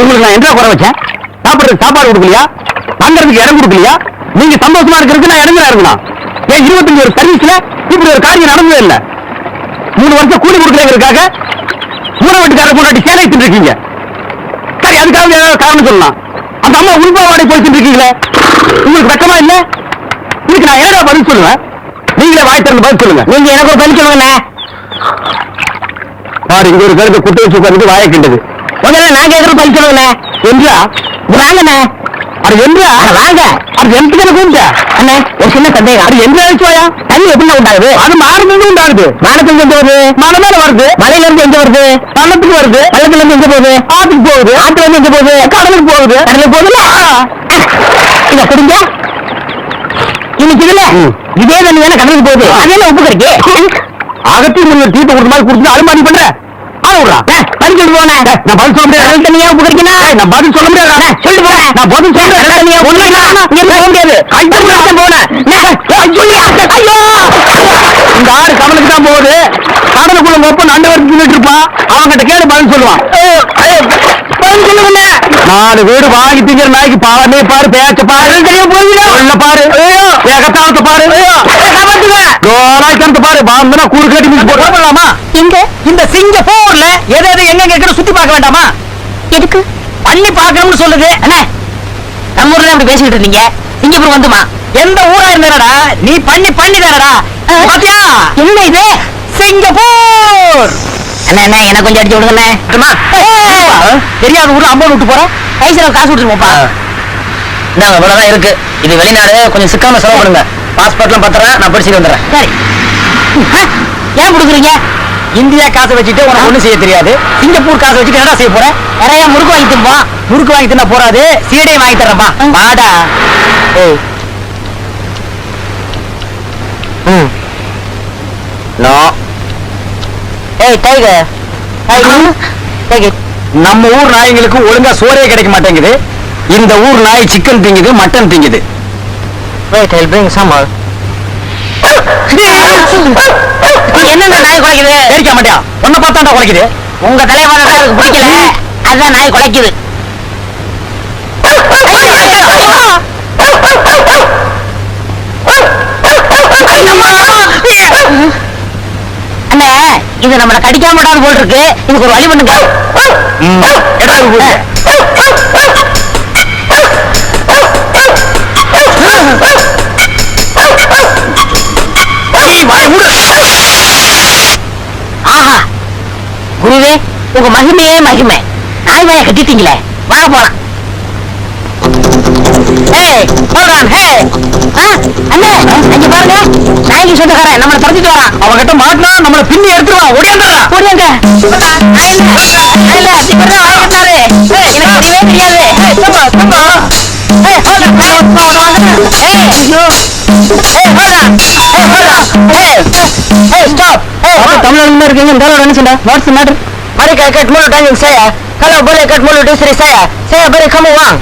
உங்களுக்கு நான் என்ன குறை வச்சேன்? சாப்பிடுறதுக்கு சாப்பாடு கொடுக்கலையா? தங்கறதுக்கு இடம் கொடுக்கலையா? நீங்க சந்தோஷமா இருக்கிறதுக்கு நான் இடங்களா இருக்கணும்? ஏன் இருபத்தஞ்சு ஒரு சர்வீஸ்ல இப்படி ஒரு காரியம் நடந்ததே இல்ல? மூணு வருஷம் கூலி கொடுக்கறதுக்காக மூணு வீட்டுக்கார முன்னாடி சேலை இருக்கீங்க. சரி அதுக்காக காரணம் சொல்லலாம் அந்த அம்மா உள்பாவாடை போய் இருக்கீங்களே? உங்களுக்கு வெக்கமா இல்ல? இதுக்கு நான் என்னடா பதில் சொல்லுவேன்? நீங்களே வாய் திறந்து பதில் சொல்லுங்க. நீங்க எனக்கு ஒரு பதில் சொல்லுங்க பாரு இங்க ஒரு கருத்து குட்டு வச்சு உட்கார்ந்து வாயை கிண்டது. முதல்ல நான் கேட்கற பதில் சொல்லுங்க என்றா வாங்கண்ணே. அது என்றா வாங்க. அது எந்த கூப்பிட்ட. அண்ணே ஒரு சின்ன சந்தேகம். அது எந்த அழிச்சுவாயா தண்ணி எப்படி உண்டாகுது? அது மாறுறது உண்டாகுது? வானத்துல எங்க வருது மலை மேல வருது. மலையில இருந்து எங்க வருது? பள்ளத்துக்கு வருது. பள்ளத்துல இருந்து எங்க போகுது? ஆத்துக்கு போகுது. ஆத்துல இருந்து எங்க போகுது? கடலுக்கு போகுது. கடலுக்கு போகுதுல இத புரிஞ்சா இன்னைக்கு இதுல இதே தண்ணி தானே கடலுக்கு போகுது. அதே உப்பு கிடைக்கு அகத்தி முன்ன தீர்ப்பு கொடுத்த மாதிரி கொடுத்து அலுமாரி பண்ற. விடுறா. பதில் சொல்லு போனே நான் பதில் சொல்ல முடியாது. உப்பு கிடைக்கணும் நான் பதில் சொல்ல முடியாது. சொல்லு போறேன் நான் பதில் சொல்றேன் உப்பு கிடைக்கணும் நீ போக முடியாது. கைட்டு போனேன். ஐயோ! இந்த ஆறு கடலுக்கு தான் போகுது. கடலுக்குள்ள மொப்ப நண்டு வரைக்கும் சொல்லிட்டு இருப்பான் அவன்கிட்ட கேடு பதில் சொல்லுவான். பதில் சொல்லுங்க நாலு வீடு வாங்கி திங்கிற நாய்க்கு பாவமே பாரு பேச்ச பாரு. தெரியும் போயிடும் உள்ள பாரு. ஏகத்தாவத்தை பாரு. கோலாய்த்தனத்தை பாரு பாம்புனா கூறு கட்டி மிச்சு போடலாமா எங்க? இந்த சிங்கப்பூர்ல எது எது எங்க எங்க சுத்தி பார்க்க வேண்டாமா? எதுக்கு? பண்ணி பார்க்கணும்னு சொல்லுது. அண்ணே நம்ம ஊர்ல அப்படி பேசிக்கிட்டு இருந்தீங்க. சிங்கப்பூர் வந்துமா? எந்த ஊரா இருந்தாடா? நீ பண்ணி பண்ணி தானடா? பாத்தியா? என்ன இது? சிங்கப்பூர்! அண்ணா எனக்கு கொஞ்சம் அடிச்சு விடுங்கண்ணே தெரியாத ஊர்ல அம்பது விட்டு போற? கைசில காசு விட்டுருப்போப்பா இந்தாங்க இவ்வளவுதான் இருக்கு. இது வெளிநாடு கொஞ்சம் சிக்காம செலவு பண்ணுங்க. பாஸ்போர்ட்லாம் பத்திரம்? நான் படிச்சுட்டு வந்துடுறேன். சரி. ஏன் கொடுக்குறீங்க? இந்தியா காசை வச்சுட்டு உனக்கு ஒண்ணும் செய்ய தெரியாது. சிங்கப்பூர் காசை வச்சுட்டு என்னடா செய்ய போற? நிறைய முறுக்கு வாங்கி திம்போம் முறுக்கு வாங்கி தின்னா போறாது. சீடையும் வாங்கி தரேன்பா வாடா. ஏய். ம். நோ. ஏய் டைகர் டைகர் நம்ம ஊர் நாய்ங்களுக்கு ஒழுங்கா சோறே கிடைக்க மாட்டேங்குது. இந்த ஊர் நாய் சிக்கன் திங்குது மட்டன் திங்குது. வெயிட் ஐ பிரிங் சம் என்னென்ன நாய் குலைக்குது? ஏறிக்க மாட்டியா உன்னை பார்த்தாண்டா குலைக்குது. உங்க தலைவனை அதுக்கு பிடிக்கல. அதான் நாய் குலைக்குது. அண்ணே இது நம்மள கடிக்காம விடாது போல் இருக்கு. இதுக்கு ஒரு வழி பண்ணுங்க. ஆஹா. குருவே உங்க மகிமையே மகிமை. நாய் வாய கட்டிட்டீங்களே. வாங்க போலாம். நம்மள மாட்டினா பின்னி எடுத்துருவான். ஓடியாந்துடா ஓடியாங்க தெரியாது. தமிழ்நாடுல இருக்கீங்க இந்த சொன்னா what's matter Mereka kat mulut anjing saya. Kalau boleh kat mulut istri saya, saya beri kamu uang.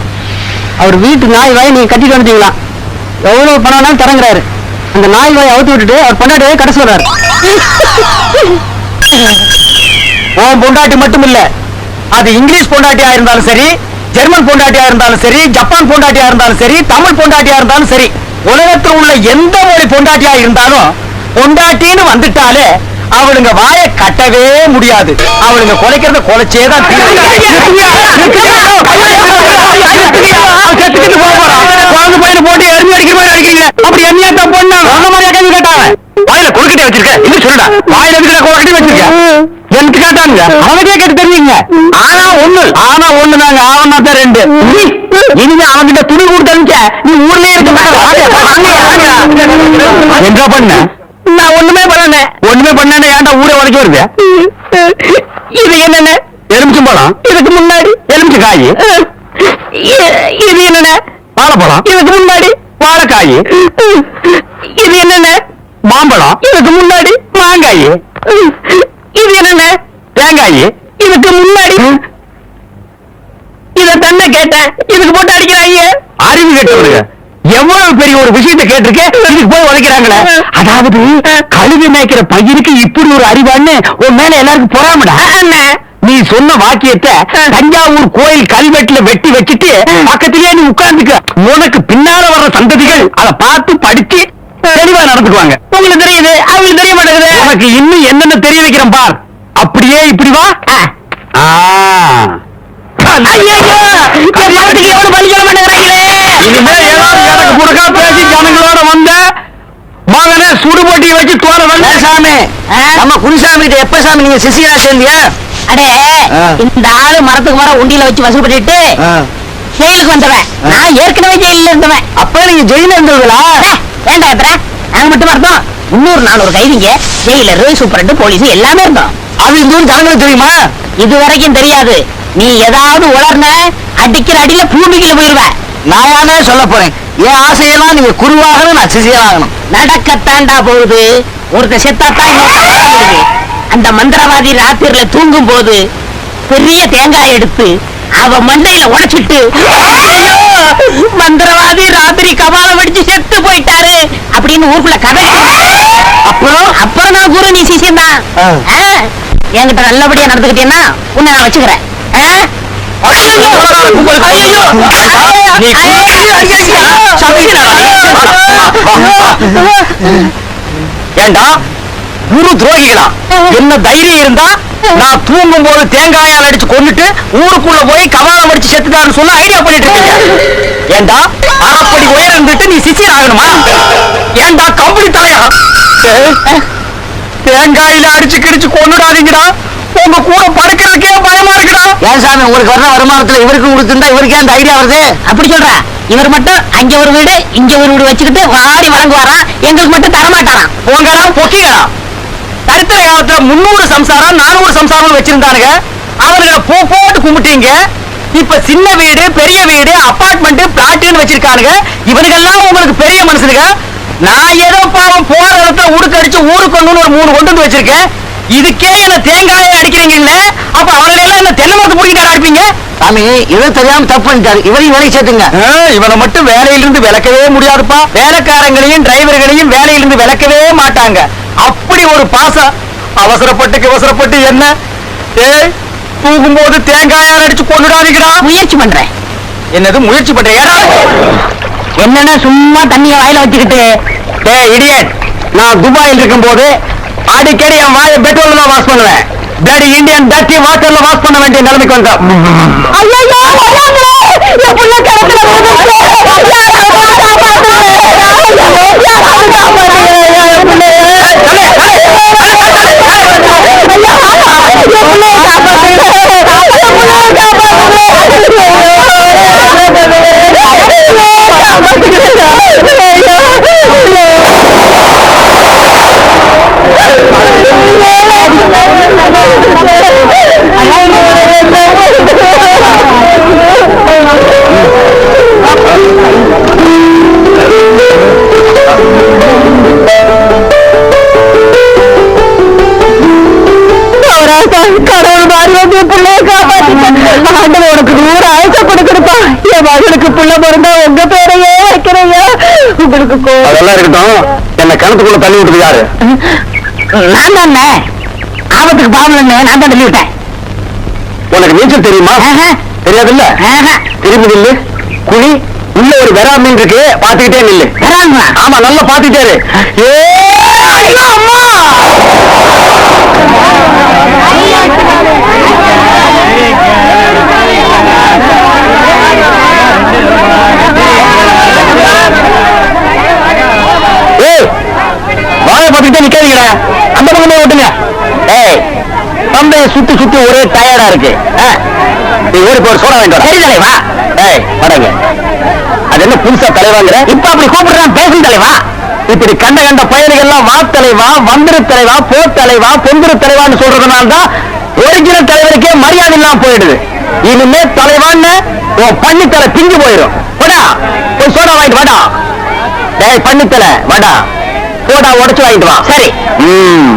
அவர் வீட்டு நாய் வாய் நீங்க கட்டிட்டு வந்துட்டீங்களா எவ்வளவு பணம்னாலும் தரங்குறாரு அந்த நாய் வாயை அவுத்து விட்டுட்டு அவர் பொண்டாட்டியை கடை சொல்றாரு உன் பொண்டாட்டி மட்டும் இல்ல அது இங்கிலீஷ் பொண்டாட்டியா இருந்தாலும் சரி ஜெர்மன் பொண்டாட்டியா இருந்தாலும் சரி ஜப்பான் பொண்டாட்டியா இருந்தாலும் சரி தமிழ் பொண்டாட்டியா இருந்தாலும் சரி உலகத்தில் உள்ள எந்த மொழி பொண்டாட்டியா இருந்தாலும் பொண்டாட்டின்னு வந்துட்டாலே அவளுங்க வாயை கட்டவே முடியாது. அவளுங்க குலைக்கிறத குலைச்சே தான் குழந்தை பையனை போட்டு எரிஞ்சு அடிக்கிற மாதிரி அடிக்கிறீங்க. அப்படி என்னையா தப்பு பண்ணா? அந்த கேள்வி கேட்டாங்க வாயில கொழுக்கட்டை வச்சிருக்க. இன்னும் சொல்லுடா. வாயில எதுக்குடா கொழுக்கட்டை வச்சிருக்க. எனக்கு கேட்டானுங்க. அவனுக்கே கேட்டு தெரிஞ்சுங்க. ஆனா ஒண்ணு. ஆனா ஒண்ணு நாங்க ஆவனா தான் ரெண்டு. இனிமே அவன்கிட்ட துணி கொடுத்தனுச்ச நீ ஊர்லயே இருக்க என்ன பண்ண? நான் ஒண்ணுமே பண்ணல. ஒண்ணுமே பண்ண ஏன்டா ஊரே உடைக்க வருது? இது என்னென்ன? எலுமிச்சம் பழம். இதுக்கு முன்னாடி. எலுமிச்ச காய். இது என்னென்ன? வாழைப்பழம். இதுக்கு முன்னாடி. வாழைக்காய். இது என்னென்ன? மாம்பழம். இதுக்கு முன்னாடி. மாங்காய். தேங்காய்? இதுக்கு முன்னாடி இத தன்ன கேட்டேன் இதுக்கு போட்டு அடிக்கிறாங்க அறிவு கேட்டவருங்க எவ்வளவு பெரிய ஒரு விஷயத்தை கேட்டிருக்கேன் இதுக்கு போய் உதைக்கிறாங்களே. அதாவது கழுவி மேய்க்கிற பையனுக்கு இப்படி ஒரு அறிவான்னு உன் மேல எல்லாருக்கும் பொறாமடா? நீ சொன்ன வாக்கியத்தை தஞ்சாவூர் கோயில் கல்வெட்டுல வெட்டி வச்சுட்டு பக்கத்திலேயே நீ உட்கார்ந்துக்க. உனக்கு பின்னால வர்ற சந்ததிகள் அதை பார்த்து படிச்சு தெளிவா நடந்துக்குவாங்க. உங்களுக்கு தெரியுது அவங்களுக்கு தெரிய மாட்டேங்குது. உனக்கு இன்னும் என்னென்ன தெரிய வைக்கிறேன் பார். அப்படியே இப்படி வா. சுடுபொட்டியை வச்சு தோற வந்து சாமி? நம்ம குருசாமி கிட்ட எப்ப சாமி நீங்க சிசியா சேர்ந்தியா? அடே. இந்த ஆளு மரத்துக்கு மரம் உண்டியில வச்சு வசூல் பண்ணிட்டு ஜெயிலுக்கு வந்தவன். நான் ஏற்கனவே ஜெயில இருந்தவன். அப்ப நீங்க ஜெயில இருந்தீங்களா அடே, வேண்டாம் எப்பரா நாங்க மட்டும் இருந்தோம் முன்னூறு நானூறு கைதிங்க ஜெயிலரு சூப்பரண்ட் போலீஸ் எல்லாமே இருந்தோம். அது இந்த ஊர் ஜனங்களுக்கு தெரியுமா? இது வரைக்கும் தெரியாது. நீ ஏதாவது உளர்ன அடிக்கிற அடியில பூமிக்குள்ள போயிருவ. நானே சொல்ல போறேன். என் ஆசையெல்லாம் நீங்க குருவாகணும் நான் சிசியராகணும். நடக்கத்தாண்டா போகுது. ஒருத்தன் செத்தாத்தான். அந்த மந்திரவாதி ராத்திரில தூங்கும் போது பெரிய தேங்காய் எடுத்து அவ மண்டையில உடைச்சிட்டு மந்திரவாதி ராத்திரி கபாலம் அடிச்சு செத்து போயிட்டாரு அப்படின்னு ஊருக்குள்ள கதை அப்புறம்? அப்புறம் நான் குரு நீ சிசியம் தான். என்கிட்ட நல்லபடியா நடந்துக்கிட்டேன்னா உன்னை நான் வச்சுக்கிறேன். ஏண்டா? குரு துரோகிகளா? என்ன தைரியம் இருந்தா நான் தூங்கும் போது தேங்காயால் அடிச்சு கொண்டுட்டு ஊருக்குள்ள போய் கவாலம் அடிச்சு செத்துட்டாருன்னு சொல்ல ஐடியா பண்ணிட்டு இருக்கீங்க ஏண்டா? அரைப்படி உயரம் இருந்துட்டு நீ சிசியர் ஆகணுமா? ஏண்டா கம்பளி தலையா? தேங்காயில அடிச்சு கிடிச்சு கொண்டுடாதீங்கடா உங்க கூட படுக்கிறதுக்கே பயமா இருக்குடா. ஏன் சாமி உங்களுக்கு வர்ற வருமானத்துல இவருக்கு கொடுத்துருந்தா இவருக்கே அந்த ஐடியா வருது? அப்படி சொல்றா. இவர் மட்டும் அங்க ஒரு வீடு இங்க ஒரு வீடு வச்சுக்கிட்டு வாடி வழங்குவாராம் எங்களுக்கு மட்டும் தரமாட்டாராம் உங்களா பொக்கியா சரித்திர காலத்துல முன்னூறு சம்சாரம் நானூறு சம்சாரம் வச்சிருந்தானுங்க. அவர்களை பூ போட்டு கும்பிட்டீங்க. இப்ப சின்ன வீடு பெரிய வீடு அபார்ட்மெண்ட் பிளாட்னு வச்சிருக்கானுங்க. இவனுங்கெல்லாம் உங்களுக்கு பெரிய மனுஷனுங்க நான் ஏதோ பாவம் போற இடத்துல உடுக்க அடிச்சு ஊருக்கு கொண்டு ஒரு மூணு கொண்டு வந்து வச்சிருக்கேன். இதுக்கே என்ன தேங்காயை அடிக்கிறீங்கல்ல அப்ப அவர்களை எல்லாம் என்ன தென்னை மரத்து பிடிக்கிட்டு அடிப்பீங்க? சாமி இதை தெரியாம தப்பு பண்ணிட்டாரு. இவரையும் வேலைக்கு சேர்த்துங்க. இவனை மட்டும் வேலையிலிருந்து விளக்கவே முடியாதுப்பா. வேலைக்காரங்களையும் டிரைவர்களையும் வேலையிலிருந்து விளக்கவே மாட்டாங்க. அப்படி ஒரு பாசம். அவசரப்பட்டு அவசரப்பட்டு என்ன? ஏய் தூங்கும்போது தேங்காயால் அடிச்சு கொண்டுடாதீங்கடா முயற்சி பண்றேன். என்னது முயற்சி பண்றீங்க என்னன்னா சும்மா தண்ணிய வாயில வச்சுக்கிட்டு டேய் இடியட் நான் துபாயில் இருக்கும்போது அடிக்கடி என் வாயை பெட்ரோல்ல தான் வாஷ் பண்ணுவேன். டேடி இந்தியன் டட்டி வாட்டர்ல வாஷ் பண்ண வேண்டிய நிலைமைக்கு வந்தா ஐயோ என் புள்ள கிடக்குற என் பிள்ளைய காப்பாத்திட்டேன் ஆண்டவன் உனக்கு நூறு ஆயுச கொடுக்கணுப்பா என் மகனுக்கு புள்ள பிறந்தா உங்க பேரையே வைக்கிறீங்க உங்களுக்கு அதெல்லாம் இருக்கட்டும். என்ன கிணத்துக்குள்ள தள்ளி விட்டது யாரு? நான் தானே ஆபத்துக்கு பாவலன்னு நான் தான் தள்ளி விட்டேன். உனக்கு நீச்சல் தெரியுமா. தெரியாதுல்ல? ஆஹா. திரும்பி நில்லு. குழி உள்ள ஒரு வெறா மீன் இருக்கு பாத்துக்கிட்டே நில்லு ஆமா நல்லா இரு. ஏய், அம்மா ஏய் வாழை பார்த்துக்கிட்டே நிக்காதீங்கடா அந்த பக்கமே ஓட்டுங்க ஏய் பம்பைய சுத்தி சுத்தி ஒரே டயர்டா இருக்கு. நீ ஓடி போய் சோடா. சரி தலைவா. ஏய் வடங்க அது என்ன புதுசா தலைவாங்கிற? இப்ப அப்படி கூப்பிடுறான் பேசும் தலைவா. இப்படி கண்ட கண்ட பயணிகள்லாம் வா தலைவா வந்திரு தலைவா போ தலைவா பொந்திரு தலைவான்னு சொல்றதுனால தான் ஒரிஜினல் தலைவருக்கே மரியாதை இல்லாம போயிடுது. இனிமே தலைவான்னு உன் பண்ணித்தலை பிஞ்சு போயிடும். போடா போய் சோடா வாங்கிட்டு வாடா. டேய் பண்ணித்தலை வாடா. சோடா உடைச்சு வாங்கிட்டு வா. சரி. ம்.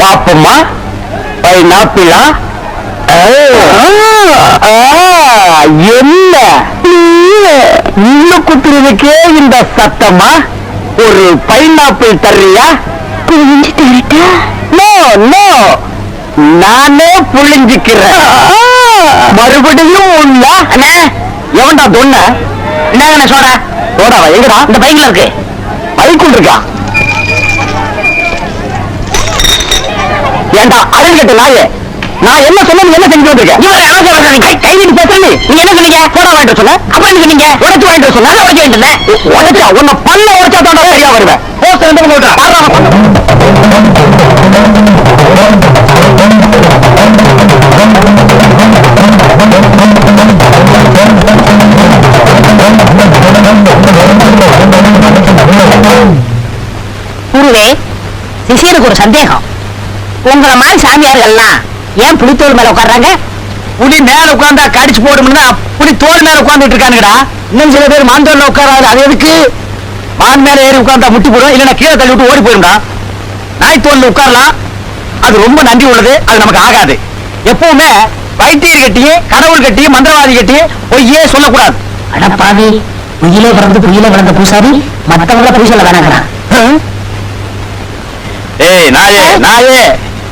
பாப்பம்மா பைனாப்பிளா? என்ன? உள்ள குத்துறதுக்கே இந்த சத்தமா? ஒரு பைனாப்பிள் தர்றியா? தரட்டா நோ நோ. நானே புழிஞ்சுக்கிறேன். மறுபடியும் உள்ள அண்ணே எவன்டா தொன்ன? இந்தாங்க சோடா போடாவா எங்கடா? இந்த பைக்ல இருக்கு. பைக்குள் இருக்கா? ஏண்டா அழகு கட்ட நாயே? நான் என்ன சொன்ன நீ என்ன செஞ்சு வந்திருக்கேன்? இவரை அவசரம் பண்ணாதீங்க. கை நீட்டு நீ. நீங்க என்ன சொன்னீங்க? போடா வாங்கிட்டு சொன்ன அப்ப என்ன சொன்னீங்க? உடைச்சு வாங்கிட்டு சொன்ன உடைச்சு வாங்கிட்டு வந்தேன். உடைச்சா? உன்னை பல்ல உடைச்சா தான் சரியா வருவேன். போஸ்ட் ரெண்டு அவன் பல்ல. குருவே சிஷியனுக்கு ஒரு சந்தேகம். உங்களை மாதிரி சாமியார்கள்லாம் ஏன் புளித்தோல் மேல உட்கார்றாங்க? புலி மேல உட்கார்ந்தா கடிச்சு போடும்னா புலி தோல் மேல உட்கார்ந்துட்டு இருக்கானுங்கடா. இன்னும் சில பேர் மான் தோல்ல உட்காராது. அது எதுக்கு? மான் மேல ஏறி உட்கார்ந்தா முட்டி போடும். இல்லைன்னா கீழே தள்ளி விட்டு ஓடி போயிரும்டா. நாய் தோல்ல உட்காரலாம். அது ரொம்ப நன்றி உள்ளது. அது நமக்கு ஆகாது. எப்பவுமே வைத்தியர் கட்டியே கடவுள் கட்டியே மந்திரவாதி கட்டியே பொய்யே சொல்லக்கூடாது. அடப்பாவி புயிலே பிறந்து புயிலே வளர்ந்த பூசாரி மத்தவங்கள பொய் சொல்ல வேணாங்கிறான் ஏய் நாயே நாயே.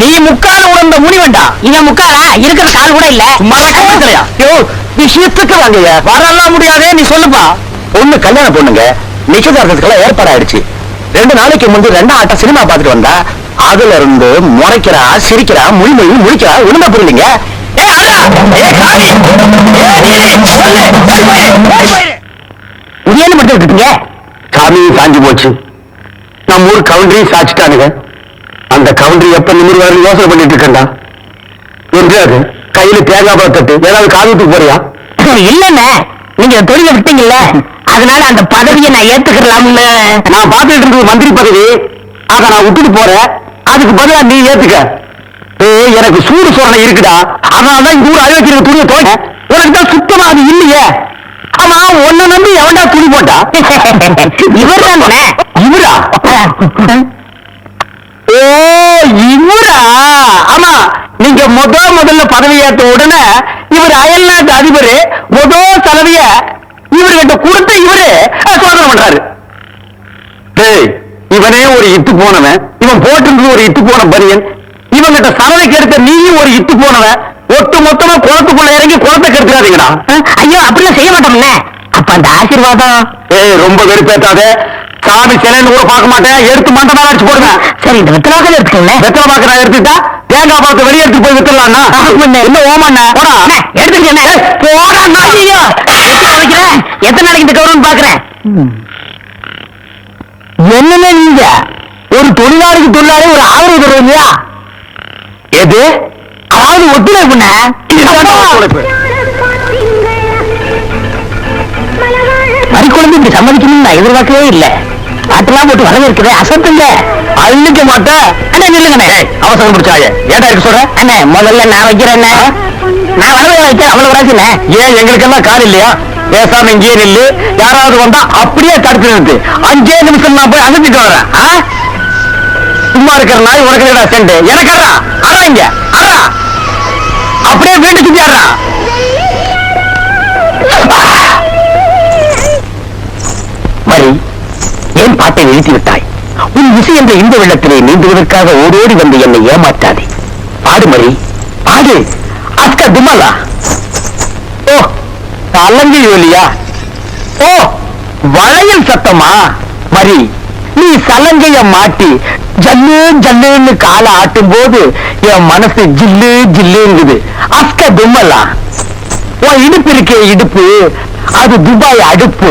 நீ முக்கால உணர்ந்த முனி வேண்டா இவன் முக்காலா இருக்கிற கால் கூட இல்ல. சும்மா கம்பத்திலையா யோ விஷயத்துக்கு வாங்கய்ய வரலாம் முடியாதே நீ சொல்லுப்பா. பொண்ணு கல்யாண பொண்ணுங்க நிச்சயதார்த்தத்துக்கெல்லாம் ஏற்பாடாயிடுச்சு. ரெண்டு நாளைக்கு முந்தி ரெண்டாம் ஆட்டம் சினிமா பார்த்துட்டு வந்தா அதுல இருந்து முறைக்கிறா சிரிக்கிறா மொழி மொழி முடிக்கிறா ஒண்ணுமே புரியலீங்க. சாமி சாஞ்சு போச்சு. நம்ம ஊர் கவுண்டரி சாச்சிட்டானுங்க. அந்த கவுண்டரி எப்ப நிமிர்வாரு யோசனை பண்ணிட்டு இருக்கேன்டா. என்றாரு. கையில தேங்காய் பழம் தட்டு. ஏதாவது காவியத்துக்கு போறியா? இல்லண்ணே. நீங்க தொழில விட்டீங்கல்ல? அதனால அந்த பதவியை நான் ஏத்துக்கலாம்னு நான் பார்த்துட்டு இருந்தது மந்திரி பதவி. அத நான் விட்டுட்டு போறேன். அதுக்கு பதிலா நீ ஏத்துக்க. எனக்கு சூடு சோழனை இருக்குடா. அதனாலதான் இந்த ஊர் அறுபத்தி துணியை துவைக்க உனக்கு தான் சுத்தமா அது இல்லையே. ஆமா உன்னை நம்பி எவன்டா துணி போட்டா? இவர்? தானே இவரா ஓ இவரா? ஆமா நீங்க முத முதல்ல பதவி ஏத்த உடனே இவர் அயல்நாட்டு அதிபர் முத சலவைய இவர்கிட்ட கொடுத்து இவரு சோதனை பண்றாரு. இவனே ஒரு இட்டு போனவன். இவன் போட்டிருந்தது ஒரு இட்டு போன பனியன் இவங்கிட்ட சலவைக்கு எடுத்த நீயும் ஒரு இட்டு போனவன். ஒட்டு மொத்தமா குளத்துக்குள்ள இறங்கி குளத்தை கெடுத்துக்காதீங்கடா ஐயோ அப்படிலாம் செய்ய மாட்டோம்ல. அப்ப அந்த ஆசீர்வாதம்? ஏய் ரொம்ப வெறுப்பேத்தாத. சாமி சிலைன்னு கூட பார்க்க மாட்டேன். எடுத்து மண்டை மேல அடிச்சு போடுவேன். சரி இந்த வெத்தலாக எடுத்துக்கோங்க வெத்தலை பாக்கு நான் எடுத்துட்டா தேங்காய் பாக்கு வெளியே எடுத்து போய் வித்துடலாம்னா என்ன ஓமாண்ண போடா. எடுத்துக்கண்ணே போடா ஐயோ வைக்கிறேன் எத்தனை நாளைக்கு இந்த கௌரவம் பாக்குறேன் என்னன்னு நீங்க? ஒரு தொழிலாளிக்கு தொழிலாளி ஒரு ஆதரவு தருவீங்களா எது? அதாவது ஒத்துழைப்புண்ண. மறிக்குழம்பு இப்படி சம்மதிக்கணும்னு நான் எதிர்பார்க்கவே இல்ல. பாட்டெல்லாம் போட்டு வரவேற்கிறே அசத்துங்க அள்ளிக்க மாட்டேன் அண்ணே நில்லுங்கண்ணே அவசரம் பிடிச்சாய ஏடா இருக்கு சொல்ற? அண்ணே முதல்ல நான் வைக்கிறேன் நான் வரவே வைக்கிறேன் அவ்வளவு ராசிண்ணே ஏன் எங்களுக்கெல்லாம் கால் இல்லையா? பேசாம இங்கேயே நில்லு. யாராவது வந்தா அப்படியே தடுத்து நிறுத்து. அஞ்சே நிமிஷம் நான் போய் அனுப்பிட்டு வரேன்? சும்மா இருக்கிற நாய் உனக்கு என்னடா செண்டு. எனக்கு அறா. அறா இங்க. அறா. அப்படியே வீட்டு சுத்தி அறா ஏன் பாட்டை நிறுத்தி விட்டாய் உன் இசை என்ற இந்த வெள்ளத்திலே நீந்துவதற்காக ஓடோடி வந்து என்னை ஏமாற்றாதே. பாடு மரி பாடு. அஸ்கா துமலா ஓ தலங்கி ஒலியா? ஓ வளையல் சத்தமா? மரி நீ சலங்கைய மாட்டி ஜல்லு ஜல்லுன்னு காலை ஆட்டும் போது என் மனசு ஜில்லு ஜில்லுங்குது அஸ்க தும்மலா? உன் இடுப்பு இருக்கே இடுப்பு அது துபாய் அடுப்பு.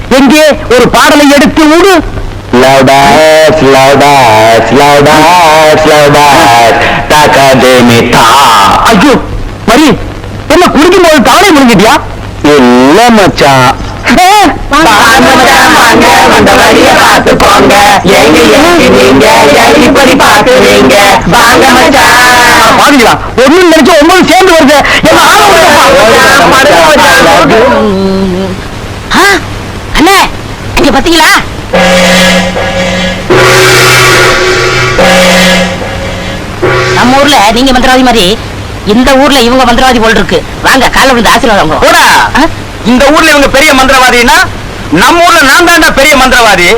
எங்கே? ஒரு பாடலை எடுத்து விடு. லவுடாஸ் லவுடாஸ் லவுடாஸ் லவுடாஸ் தாக்காதேமே தா ஐயோ மரி என்ன குடிக்கும் போது தானே முடிஞ்சிட்டியா இல்ல மச்சான். ஒண்ணு நினைச்சு ஒன்பது சேர்ந்து வருது. என்ன ஆ, அண்ணே இங்க பாத்தீங்களா? நம்ம ஊர்ல நீங்க மந்திரவாதி மாதிரி இந்த ஊர்ல இவங்க மந்திரவாதி போல் இருக்கு. வாங்க கால விழுந்து ஆசீர்வாதம். போடா? இந்த ஊர்ல இவங்க பெரிய மந்திரவாதினா நம்ம ஊர்ல நான் தான்டா பெரிய மந்திரவாதி.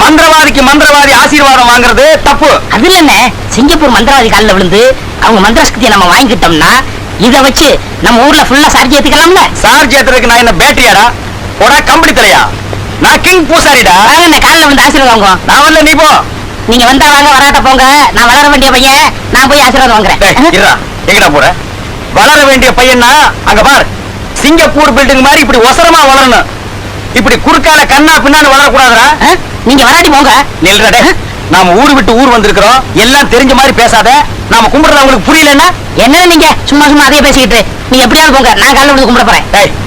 மந்திரவாதிக்கு மந்திரவாதி ஆசீர்வாதம் வாங்குறது தப்பு. அது இல்லண்ணே சிங்கப்பூர் மந்திரவாதி காலில் விழுந்து அவங்க மந்திர சக்தியை நம்ம வாங்கிக்கிட்டோம்னா இத வச்சு நம்ம ஊர்ல ஃபுல்லா சார்ஜ் ஏத்துக்கலாம்ல? சார்ஜ் ஏத்துறதுக்கு நான் என்ன பேட்டியாடா போடா கம்பெனி தலையா? நான் கிங் பூசாரிடா. வாங்க காலில் விழுந்து ஆசீர்வாதம் வாங்குவோம். நான் வரல நீ போ. நீங்க வந்தா வாங்க வராட்ட போங்க. நான் வளர வேண்டிய பையன் நான் போய் ஆசீர்வாதம் வாங்குறேன். எங்கடா போற? வளர வேண்டிய பையனா அங்க பார். சிங்கப்பூர் பில்டிங் மாதிரி இப்படி ஒசரமா வளரணும். இப்படி குறுக்கால கண்ணா பின்னான்னு வளரக்கூடாதுடா? நீங்க வராட்டி போங்க. நில்றா டேய். நாம ஊரு விட்டு ஊர் வந்திருக்கிறோம். எல்லாம் தெரிஞ்ச மாதிரி பேசாத. நாம கும்பிடுறது உங்களுக்கு புரியலன்னா? என்ன நீங்க? சும்மா சும்மா அதே பேசிக்கிட்டு நீங்க எப்படியாவது போங்க. நான் காலைல விழுந்து கும்பிட போறேன்.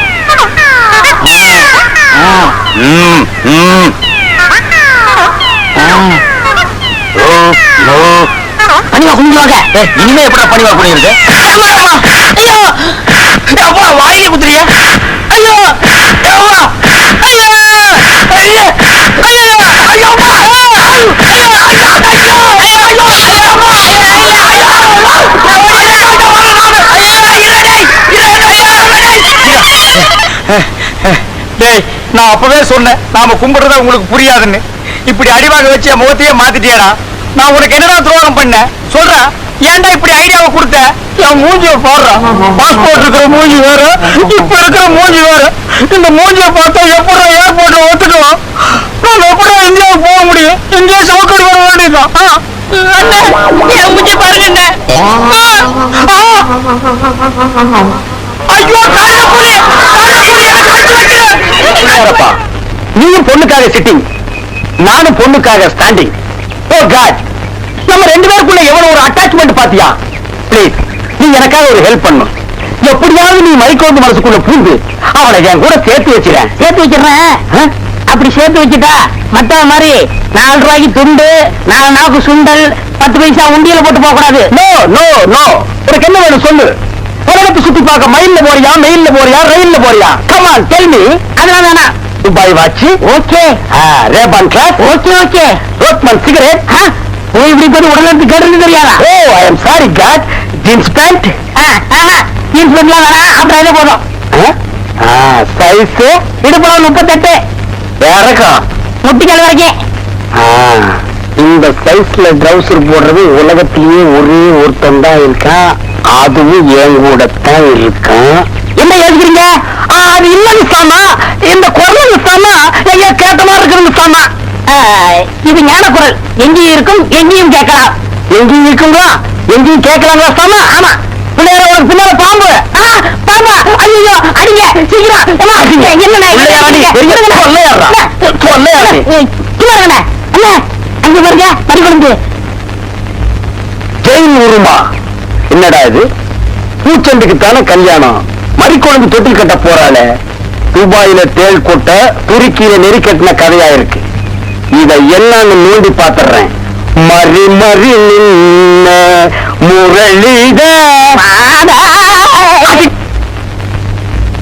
பணிவா கும்பிடுவாங்க இனிமே எப்படா பணிவா குனியுது ஐயோ அப்பா வாயிலே குத்துறியா ஐயோ அம்மா ஐயோ ஐயோ ஐயோ ஐயோ அம்மா டேய் நான் அப்பவே சொன்னேன். நாம கும்பிடுறத உங்களுக்கு புரியாதுன்னு. இப்படி அடிவாங்க வச்சு என் முகத்தையே மாத்திட்டியடா. நான் உனக்கு என்னடா துரோகம் பண்ணேன் சொல்றா ஏன்டா இப்படி ஐடியாவை கொடுத்த? என் மூஞ்சிய போடுறான் பாஸ்போர்ட் இருக்கிற மூஞ்சி வேற இப்ப இருக்கிற மூஞ்சி வேற. இந்த மூஞ்சிய பார்த்தா எப்படி ஏர்போர்ட்ல ஒத்துக்குவோம் நான் எப்படி இந்தியாவுக்கு போக முடியும்? இந்தியா சவுக்கடி வர வேண்டியதுதான் என் மூஞ்சி பாருங்க ஐயோ கள்ளக்குடி கள்ளக்குடி நீயும் பொண்ணுக்காக சிட்டிங் நானும் பொண்ணுக்காக ஸ்டாண்டிங் ஓ காட் நம்ம ரெண்டு பேருக்குள்ள எவ்வளவு ஒரு அட்டாச்மெண்ட் பாத்தியா? ப்ளீஸ் நீ எனக்காக ஒரு ஹெல்ப் பண்ணும் எப்படியாவது நீ மைக்கோந்து மனசுக்குள்ள பூந்து அவனை என் கூட சேர்த்து வச்சிட சேர்த்து வச்சிடுறேன். அப்படி சேர்த்து வச்சுட்டா மத்த மாதிரி நாலு ரூபாய்க்கு துண்டு நாலு நாக்கு சுண்டல் பத்து பைசா உண்டியல போட்டு போக கூடாது நோ நோ நோ உனக்கு என்ன வேணும் சொல்லு. உலகத்தை சுத்தி பார்க்க மயில்ல போறியா மெயில்ல போறியா ரயில்ல போறியா? கமான் டெல் மீ அதெல்லாம் வேணாம் Dubai watch okay. Ray Ban glass okay okay. Rothmans cigarette ஓ இப்படி போய் உடனே கருது தெரியாதா? ஓ I am sorry God jeans pant jeans பேண்ட்லாம் வேணாம். அப்புறம் இது போதும்? சைஸ் இடுப்புல முப்பத்தெட்டு. இறக்கம் முட்டிக்கால் வரைக்கும் ஆ, இந்த சைஸ்ல ட்ரௌசர் போடுறது உலகத்திலேயே ஒரே ஒருத்தன் தான் இருக்கான் அதுவும் என் கூட தான் இருக்கான் என்ன ஆ, அது இல்லன்னு சாமா இந்த குரல் சாமா ஐயா கேட்ட மாதிரி இருக்கிறது சாமா ஆ, இது ஞான குரல். எங்கேயும் இருக்கும் எங்கேயும் கேட்கலாம். எங்கேயும் இருக்குங்களா? எங்கேயும் கேட்கலாங்களா சாமா ஆமா. பிள்ளையார உனக்கு பின்னால பாம்பு. ஆ, பாப்பா ஐயோ அடிங்க சீக்கிரம். அண்ணே, அங்க பாருங்க பறிகொடுந்து ஜெயின் உருமா. என்னடா இது? பூச்செண்டுக்கு தானே கல்யாணம்? மறிக்குழம்பு தொட்டில் கட்ட போறாளே. துபாயில தேள் கொட்ட துருக்கியில நெறி கட்டின கதையா இருக்கு. இத என்னன்னு நோண்டி பாத்துறேன். மறி மறி நின்ன முரளித.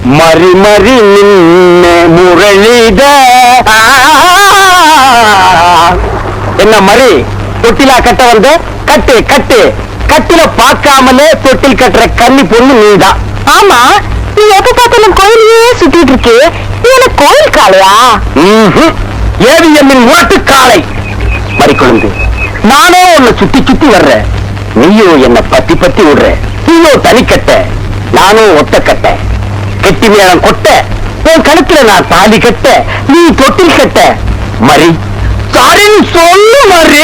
மறி மறி நின்ன முரளித. என்ன மறி? தொட்டிலா கட்ட வந்த? கட்டு கட்டு. கட்டில பார்க்காமலே தொட்டில் கட்டுற கன்னி பொண்ணு நீதான். ஆமா நீ எப்ப பார்த்தாலும் கோயிலையே சுத்திட்டு இருக்கு. என்ன கோயில் ம்ஹும். ஏவிஎம்மின் முரட்டு காளை. மறிக்கொழுந்து நானே உன்னை சுத்தி சுத்தி வர்றேன். நீயோ என்ன பத்தி பத்தி விடுற. நீயோ தனிக்கட்ட நானும் ஒத்த கட்ட. கெட்டி மேளம் கொட்ட உன் கழுத்துல நான் தாலி கட்ட நீ தொட்டில் கட்ட. மறி சாரின்னு சொல்லு மறி.